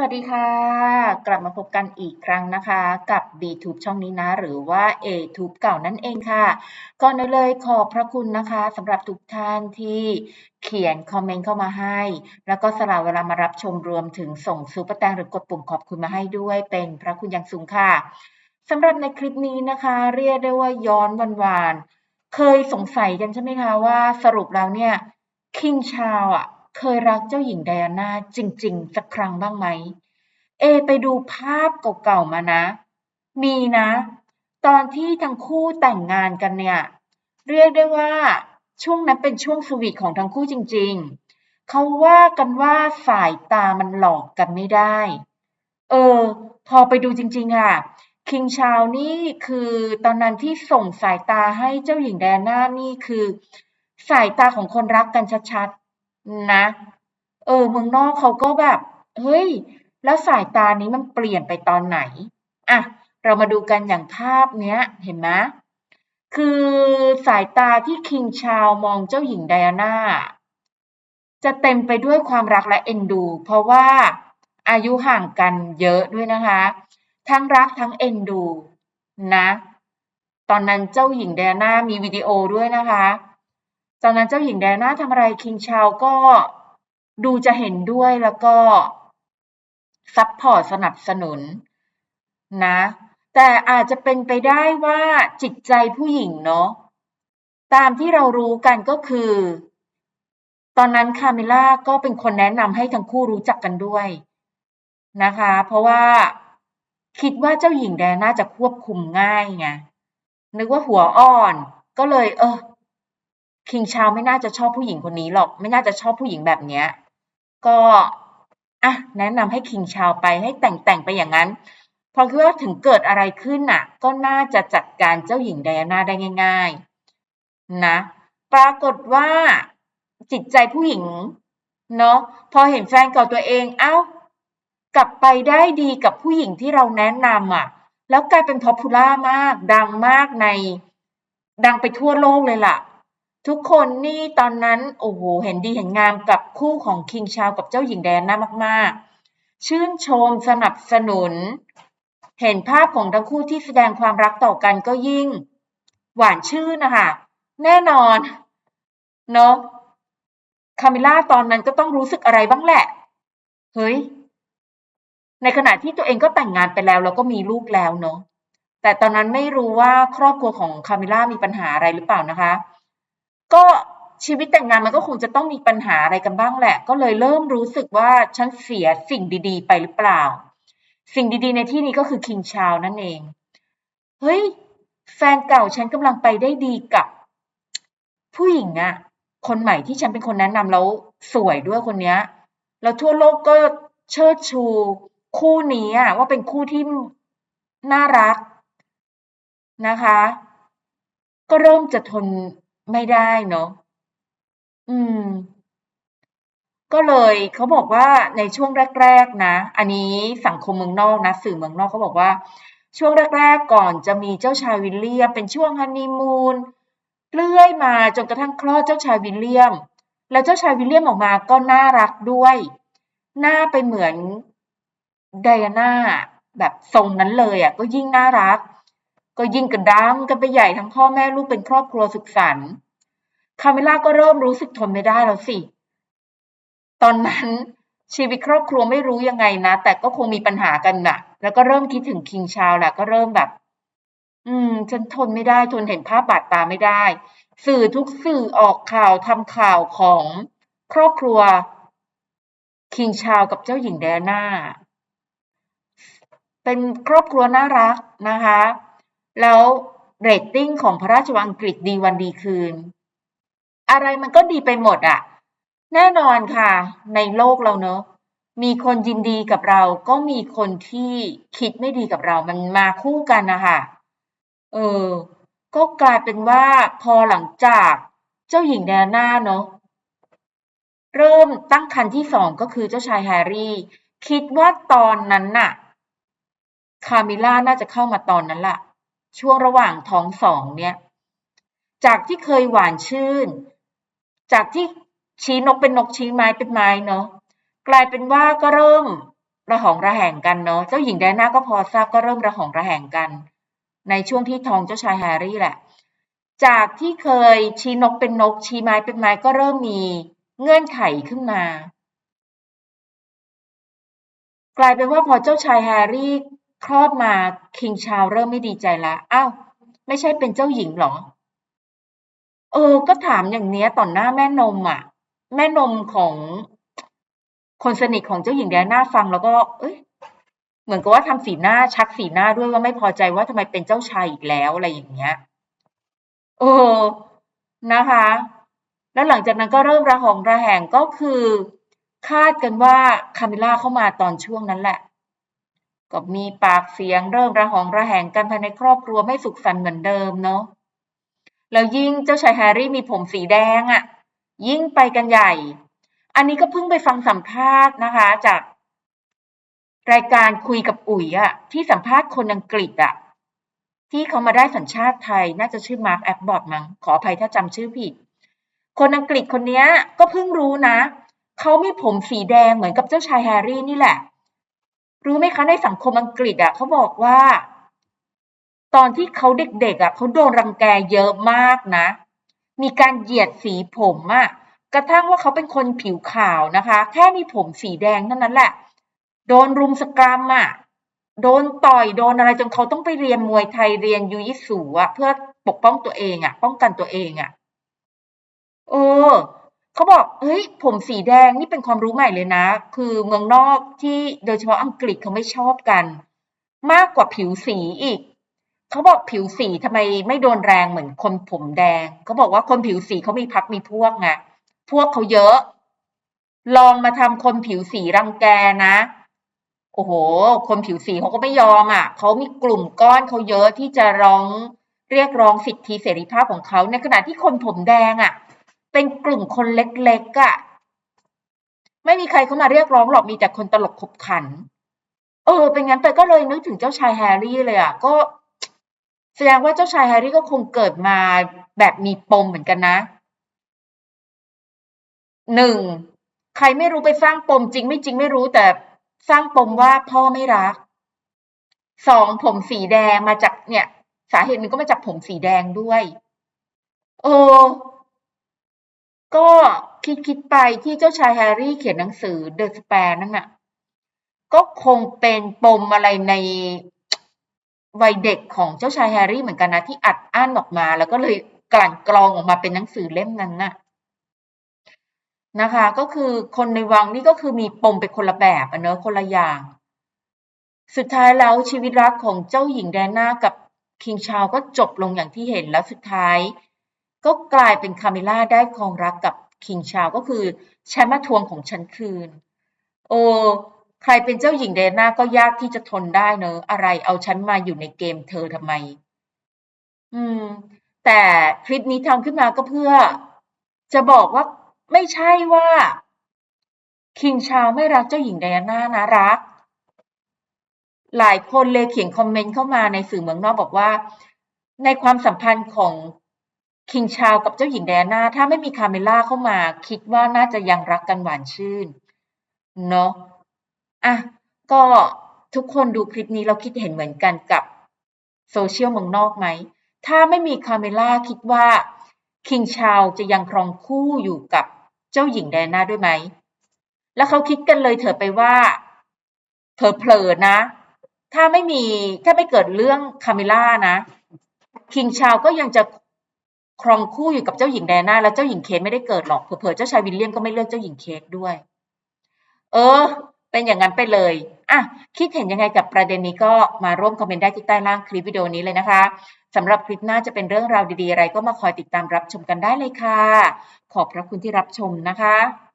สวัสดีค่ะ กลับมาพบกันอีกครั้งนะคะ กับ B-Tube ช่องนี้นะ หรือว่า A-Tube เก่านั่นเองค่ะ ก่อนเลยขอบพระคุณนะคะสำหรับทุกท่านที่เขียนคอมเมนต์เข้ามาให้ แล้วก็สละเวลามารับชมรวมถึงส่งซูเปอร์แตงหรือกดปุ่มขอบคุณมาให้ด้วย เป็นพระคุณอย่างสูงค่ะสำหรับในคลิปนี้นะคะ เรียกได้ว่าย้อนวันวานๆเคยสงสัยกันใช่ไหมคะว่าสรุปแล้วเนี่ยคิงชาวอะ เคยรักเจ้าหญิงไดอาน่าจริง ๆ สักครั้งบ้างไหม เอไปดูภาพเก่าๆมานะ มีนะ ตอนที่ทั้งคู่แต่งงานกันเนี่ย เรียกได้ว่าช่วงนั้นเป็นช่วงสวีทของทั้งคู่จริง ๆ เขาว่ากันว่าสายตามันหลอกกันไม่ได้ เออ พอไปดูจริงๆค่ะ คิงชาวนี่คือตอนนั้นที่ส่งสายตาให้เจ้าหญิงแดน่านี่คือ สายตาของคนรักกันชัดๆ นะ เออเมืองนอกเขาก็แบบ เฮ้ย แล้วสายตานี้มันเปลี่ยนไปตอนไหน อะ เรามาดูกันอย่างภาพเนี้ย เห็นไหมคือสายตาที่คิงชาวมองเจ้าหญิงไดอาน่าจะเต็มไปด้วยความรักและเอ็นดู เพราะว่าอายุห่างกันเยอะด้วยนะคะ ทั้งรักทั้งเอ็นดูนะ ตอนนั้นเจ้าหญิงไดอาน่ามีวิดีโอด้วยนะคะ ตอนนั้นเจ้าหญิงไดอาน่าทำอะไรคิงชาวก็ดูจะเห็นด้วยแล้วก็ซัพพอร์ตสนับสนุนนะ แต่อาจจะเป็นไปได้ว่าจิตใจผู้หญิงเนาะตามที่เรารู้กันก็คือ ตอนนั้นคาเมล่าก็เป็นคนแนะนำให้ทั้งคู่รู้จักกันด้วยนะคะ เพราะว่าคิดว่าเจ้าหญิงแดน่าจะควบคุมง่ายไงนึกว่าหัวอ่อนก็เลย เออ คิงชาวไม่น่าจะชอบผู้หญิงคนนี้หรอก ไม่น่าจะชอบผู้หญิงแบบเนี้ย ก็อะแนะนำให้คิงชาวไปให้แต่งแต่งไปอย่างนั้นเพราะคิดว่าถึงเกิดอะไรขึ้นน่ะ ก็น่าจะจัดการเจ้าหญิงไดอาน่าได้ง่าย ๆ นะ ปรากฏว่าจิตใจผู้หญิงเนาะพอเห็นแฟนเก่าตัวเองเอ้ากลับไปได้ดีกับผู้หญิงที่เราแนะนำอะ แล้วกลายเป็นพอปพูล่ามาก ดังมากใน ดังไปทั่วโลกเลยล่ะ ทุกคนนี่ตอนนั้น โอ้โห เห็นดีเห็นงามกับคู่ของคิงชาวกับเจ้าหญิงแดนน่ามาก ๆ ชื่นชมสนับสนุน เห็นภาพของทั้งคู่ที่แสดงความรักต่อกันก็ยิ่ง หวานชื่นนะคะแน่นอนเนาะคามิล่าตอนนั้นก็ต้องรู้สึกอะไรบ้างแหละ เฮ้ย ในขณะที่ตัวเองก็แต่งงานไปแล้ว แล้วก็มีลูกแล้วเนาะแต่ตอนนั้นไม่รู้ว่าครอบครัวของคามิล่ามีปัญหาอะไรหรือเปล่านะคะ ก็ชีวิตแต่งงานมันก็คงจะต้องมีปัญหาอะไรกันบ้างแหละ ก็เลยเริ่มรู้สึกว่าฉันเสียสิ่งดีๆ ไปหรือเปล่า สิ่งดีๆ ในที่นี้ก็คือคิงชาวนั่นเอง เฮ้ย แฟนเก่าฉันกำลังไปได้ดีกับ ผู้หญิงอะคนใหม่ที่ฉันเป็นคนแนะนำแล้วสวยด้วยคนเนี้ย แล้วทั่วโลกก็เชิดชู คู่นี้อะว่าเป็นคู่ที่น่ารักนะคะ ก็เริ่มจะทน ไม่ได้เนาะ อืม ก็เลยเขาบอกว่าในช่วงแรก ๆ นะ อันนี้สังคมเมืองนอกนะ สื่อเมืองนอกเขาบอกว่า ช่วงแรก ๆ ก่อนจะมีเจ้าชายวิลเลียม เป็นช่วงฮันนีมูนเลื่อยมาจนกระทั่งคลอดเจ้าชายวิลเลียม แล้วเจ้าชายวิลเลียมออกมาก็น่ารักด้วยหน้าไปเหมือนไดอาน่าแบบทรงนั้นเลยอะ ก็ยิ่งน่ารัก ก็ยิ่งกระดังกันไปใหญ่ทั้งพ่อแม่ลูกเป็นครอบครัวสุขสันต์คาเมล่าก็เริ่มรู้สึกทนไม่ได้แล้วสิ ตอนนั้นชีวิตครอบครัวไม่รู้ยังไงนะ แต่ก็คงมีปัญหากันน่ะ แล้วก็เริ่มคิดถึงคิงชาวแหละก็เริ่มแบบ อืม ฉันทนไม่ได้ทนเห็นภาพบาดตาไม่ได้ สื่อทุกสื่อออกข่าวทำข่าวของครอบครัว คิงชาวกับเจ้าหญิงแดน่าเป็นครอบครัวน่ารักนะคะ แล้วเรตติ้งของพระราชวังอังกฤษดีวันดีคืน อะไรมันก็ดีไปหมดอะแน่นอนค่ะ ในโลกเราเนอะมีคนยินดีกับเราก็มีคนที่คิดไม่ดีกับเรา มันมาคู่กันนะคะเออ ก็กลายเป็นว่าพอหลังจากเจ้าหญิงแดน่าเนอะเริ่มตั้งครรภ์ที่สองก็คือเจ้าชายแฮร์รี่ คิดว่าตอนนั้นน่ะ คามิล่าน่าจะเข้ามาตอนนั้นล่ะ ช่วงระหว่างท้องสองเนี่ย จากที่เคยหวานชื่น จากที่ชี้นกเป็นนกชี้ไม้เป็นไม้เนาะกลายเป็นว่าก็เริ่มระหองระแหงกันเนาะเจ้าหญิงไดน่าก็พอทราบก็เริ่มระหองระแหงกัน ในช่วงที่ท้องเจ้าชายแฮร์รี่แหละ จากที่เคยชี้นกเป็นนกชี้ไม้เป็นไม้ก็เริ่มมีเงื่อนไขขึ้นมา กลายเป็นว่าพอเจ้าชายแฮร์รี่ คลอดมาคิงชาวเริ่มไม่ดีใจละอ้าวไม่ใช่เป็นเจ้าหญิงหรอ เออ ก็ถามอย่างเนี้ยต่อหน้าแม่นมอะ แม่นมของคนสนิทของเจ้าหญิงแดนน่าฟังแล้วก็ เอ้ยเหมือนกับว่าทำสีหน้าชักสีหน้าด้วยว่าไม่พอใจว่าทำไมเป็นเจ้าชายอีกแล้วอะไรอย่างเงี้ยเออนะคะ แล้วหลังจากนั้นก็เริ่มระหองระแหงก็คือ คาดกันว่าคามิล่าเข้ามาตอนช่วงนั้นแหละ ก็มีปากเสียงเริ่มระหองระแหงกันภายในครอบครัวไม่สุขสันต์เหมือนเดิมเนาะแล้วยิ่งเจ้าชายแฮร์รี่มีผมสีแดงอะ่ะ ยิ่งไปกันใหญ่ อันนี้ก็เพิ่งไปฟังสัมภาษณ์นะคะ จาก รายการคุยกับอุ๋ยอะที่สัมภาษณ์คนอังกฤษอะที่เขามาได้สัญชาติไทย น่าจะชื่อมาร์คแอปบอร์ดมั้งขออภัยถ้าจำชื่อผิด คนอังกฤษคนนี้ก็เพิ่งรู้นะ เขามีผมสีแดงเหมือนกับเจ้าชายแฮร์รี่นี่แหละ รู้ไหมคะในสังคมอังกฤษอะเขาบอกว่า ตอนที่เขาเด็กๆอะเขาโดนรังแกเยอะมากนะ มีการเหยียดสีผมอะกระทั่งว่าเขาเป็นคนผิวขาวนะคะ แค่มีผมสีแดงเท่านั้นแหละ โดนรุมสกรัมอะโดนต่อยโดนอะไรจนเขาต้องไปเรียนมวยไทยเรียนยูยิสูอะเพื่อปกป้องตัวเองอะป้องกันตัวเองอะเออ เขาบอกเฮ้ยผมสีแดงนี่เป็นความรู้ใหม่เลยนะ คือเมืองนอกที่โดยเฉพาะอังกฤษเขาไม่ชอบกัน มากกว่าผิวสีอีกเขาบอกผิวสีทำไมไม่โดนแรงเหมือนคนผมแดงเขาบอกว่าคนผิวสีเขามีพักมีพวกไงพวกเขาเยอะ ลองมาทำคนผิวสีรังแกนะโอ้โห คนผิวสีเขาก็ไม่ยอมอะเขามีกลุ่มก้อนเขาเยอะที่จะร้องเรียกร้องสิทธิเสรีภาพของเขาในขณะที่คนผมแดงอะ เป็นกลุ่มคนเล็กๆอะไม่มีใครเข้ามาเรียกร้องหรอกมีแต่คนตลกขบขัน เออ เป็นงั้นเตยก็เลยนึกถึงเจ้าชายแฮร์รี่เลยอะก็ แสดงว่าเจ้าชายแฮร์รี่ก็คงเกิดมาแบบมีปมเหมือนกันนะหนึ่งใครไม่รู้ไปสร้างปมจริงไม่จริงไม่รู้แต่สร้างปมว่าพ่อไม่รักสองผมสีแดงมาจากเนี่ย สาเหตุหนึ่งก็มาจากผมสีแดงด้วย เออ ก็คิดคิดไปที่เจ้าชายแฮร์รี่เขียนหนังสือเดอะสเปร์นั่นน่ะ ก็คงเป็นปมอะไรในวัยเด็กของเจ้าชายแฮร์รี่เหมือนกันนะที่อัดอั้นออกมา แล้วก็เลยกลั่นกรองออกมาเป็นหนังสือเล่มนั้นน่ะนะคะ ก็คือคนในวังนี่ก็คือมีปมเป็นคนละแบบอะเนอะคนละอย่าง สุดท้ายแล้วชีวิตรักของเจ้าหญิงแดนน่ากับคิงชาวก็จบลงอย่างที่เห็นแล้วสุดท้าย ก็กลายเป็นคามิล่าได้ครองรักกับคิงชาวก็คือฉันมาทวงของฉันคืน โอ้ใครเป็นเจ้าหญิงเดน่าก็ยากที่จะทนได้เนอะอะไรเอาฉันมาอยู่ในเกมเธอทำไม อืม แต่คลิปนี้ทำขึ้นมาก็เพื่อ จะบอกว่าไม่ใช่ว่าคิงชาวไม่รักเจ้าหญิงไดอาน่านะรัก หลายคนเลยเขียนคอมเมนต์เข้ามาในสื่อเมืองนอกบอกว่า ในความสัมพันธ์ของ คิงชาวกับเจ้าหญิงไดอาน่าถ้าไม่มีคาเมล่าเข้ามา คิดว่าน่าจะยังรักกันหวานชื่นเนาะอะก็ทุกคนดูคลิปนี้เราคิดเห็นเหมือนกันกับโซเชียลเมืองนอกไหม ถ้าไม่มีคาเมล่าคิดว่าคิงชาวจะยังครองคู่อยู่กับเจ้าหญิงแดนน่าด้วยไหม แล้วเขาคิดกันเลยเถอะไปว่าเผลอๆนะ ถ้าไม่มีถ้าไม่เกิดเรื่องคาเมล่านะ คิงชาวก็ยังจะ ครองคู่อยู่กับเจ้าหญิงแดน่าแล้วเจ้าหญิงเคทไม่ได้เกิดหรอกเผลอๆเจ้าชายวิลเลียมก็ไม่เลือกเจ้าหญิงเคทด้วย เออ เป็นอย่างนั้นไปเลยอะคิดเห็นยังไงกับประเด็นนี้ก็มาร่วมคอมเมนต์ได้ที่ใต้ล่างคลิปวิดีโอนี้เลยนะคะสำหรับคลิปหน้าจะเป็นเรื่องราวดีๆ อะไรก็มาคอยติดตามรับชมกันได้เลยค่ะ ขอบพระคุณที่รับชมนะคะ